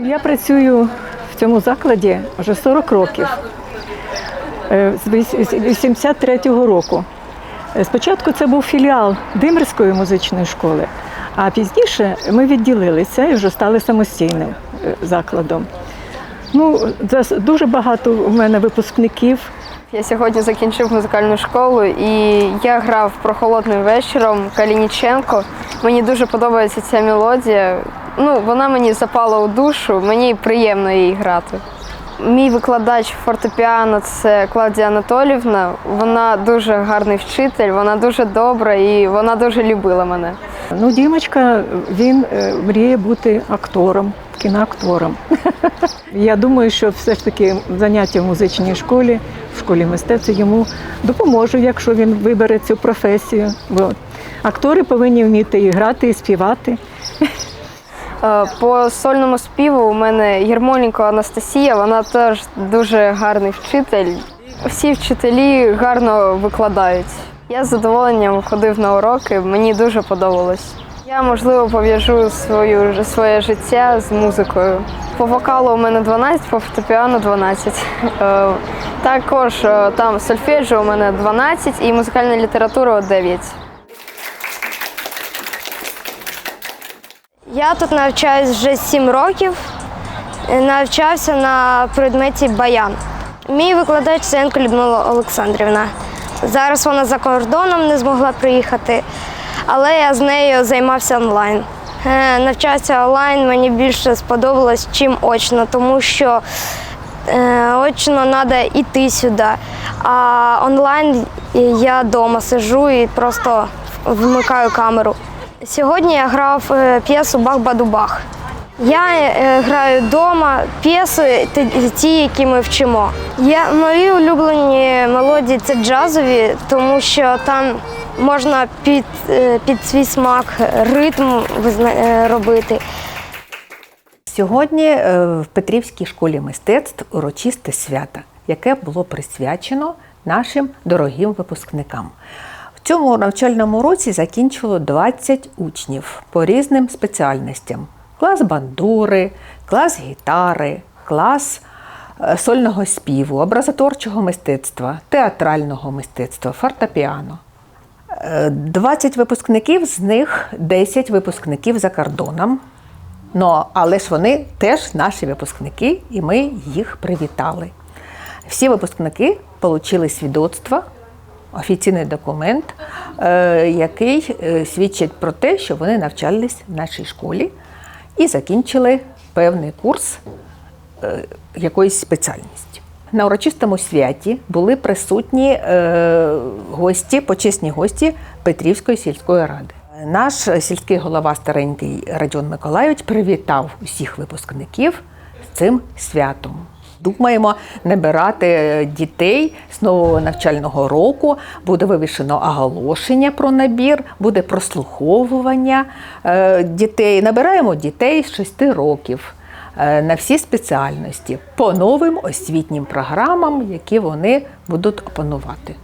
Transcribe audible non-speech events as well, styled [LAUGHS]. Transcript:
Я працюю в цьому закладі вже 40 років, Е, з 83-го року. Е, Спочатку це був філіал Димирської музичної школи, а пізніше ми відділилися і вже стали самостійним е, закладом. Ну, дуже багато у мене випускників. Я сьогодні закінчив музикальну школу і я грав прохолодним вечором Калініченко. Мені дуже подобається ця мелодія. Ну, вона мені запала у душу, мені приємно її грати. Мій викладач фортепіано це Клавдія Анатолівна. Вона дуже гарний вчитель, вона дуже добра і вона дуже любила мене. Ну, Дімочка, він е, мріє бути актором, кіноактором. [LAUGHS] Я думаю, що все ж таки заняття в музичній школі, в школі мистецтва йому допоможе, якщо він вибере цю професію. Бо актори повинні вміти і грати, і співати. Е, По сольному співу у мене Єрмоленко Анастасія, вона теж дуже гарний вчитель. Всі вчителі гарно викладають. Я з задоволенням ходив на уроки, мені дуже подобалось. Я, можливо, пов'яжу свою, своє життя з музикою. По вокалу у мене 12, по фортепіано 12. Е, Також е, там сольфеджіо у мене 12 і музикальна література 9. Я тут навчаюсь вже 7 років. Е, Навчався на предметі баян. Мій викладач Сенко Людмила Олександрівна. Зараз вона за кордоном не змогла приїхати, але я з нею займався онлайн. Е, Навчатися онлайн мені більше сподобалось, чим очно, тому що е, очно треба йти сюди. А онлайн я вдома сижу і просто вмикаю камеру. Сьогодні я грав е, п'єсу Бах-Баду-Бах. Я е, граю вдома п'єси, ті- які ми вчимо. Я, мої улюблені мелодії це джазові, тому що там можна під, е, під свій смак ритм е, робити. Сьогодні е, в Петрівській школі мистецтв урочисте свято, яке було присвячено нашим дорогим випускникам. В цьому навчальному році закінчило 20 учнів по різним спеціальностям: клас бандури, клас гітари, клас е, сольного співу, образотворчого мистецтва, театрального мистецтва, фортепіано. Е, 20 випускників, з них 10 випускників за кордоном. Ну, але ж вони теж наші випускники, і ми їх привітали. Всі випускники отримали свідоцтво, офіційний документ, е, який е, свідчить про те, що вони навчались в нашій школі і закінчили певний курс е, якоїсь спеціальності. На урочистому святі були присутні е, гості, почесні гості Петрівської сільської ради. Наш сільський голова старенький Радіон Миколайович привітав усіх випускників з цим святом. Думаємо набирати дітей з нового навчального року. Буде вивішено оголошення про набір, буде прослуховування е, дітей. Набираємо дітей з 6 років е, на всі спеціальності по новим освітнім програмам, які вони будуть опанувати.